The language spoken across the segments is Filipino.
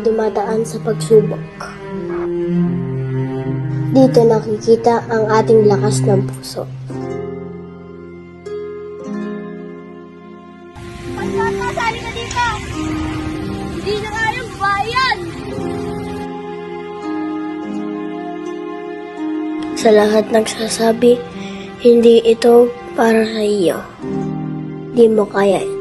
ay dumadaan sa pagsubok. Dito nakikita ang ating lakas ng puso. Magkakasali ka dito! Hindi na bayan! Sa lahat nagsasabi, hindi ito para sa iyo. Di mo kaya ito.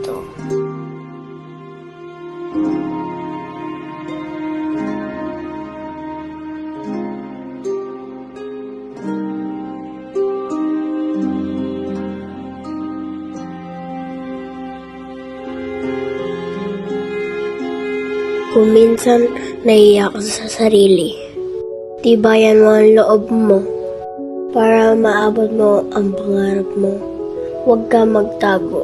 Kung minsan naiiyak sa sarili, tibayan mo ang loob mo para maabot mo ang pangarap mo. Huwag ka magtago.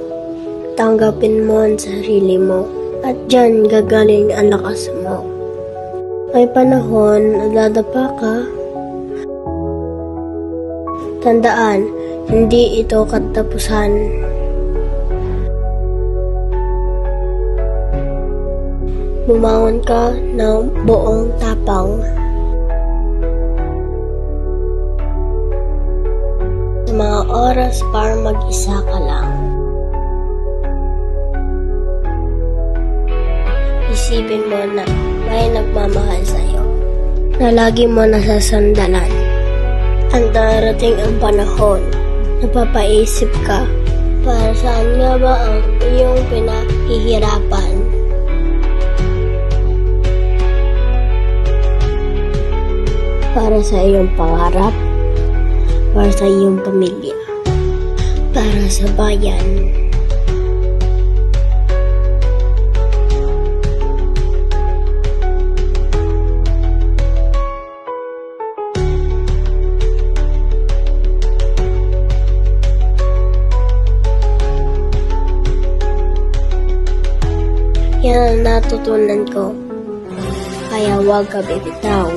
Tanggapin mo ang sarili mo at dyan gagaling ang lakas mo. May panahon na dadapa ka. Tandaan, hindi ito katapusan. Bumangon ka ng buong tapang. Mga oras para mag-isa ka lang. Isipin mo na may nagmamahal sa'yo. Na lagi mo nasasandalan. Ang darating ang panahon, napapaisip ka, para saan nga ba ang iyong pinahihirapan? Para sa iyong pangarap, para sa iyong pamilya, para sa bayan. Yan ang natutunan ko. Kaya huwag ka bibitaw.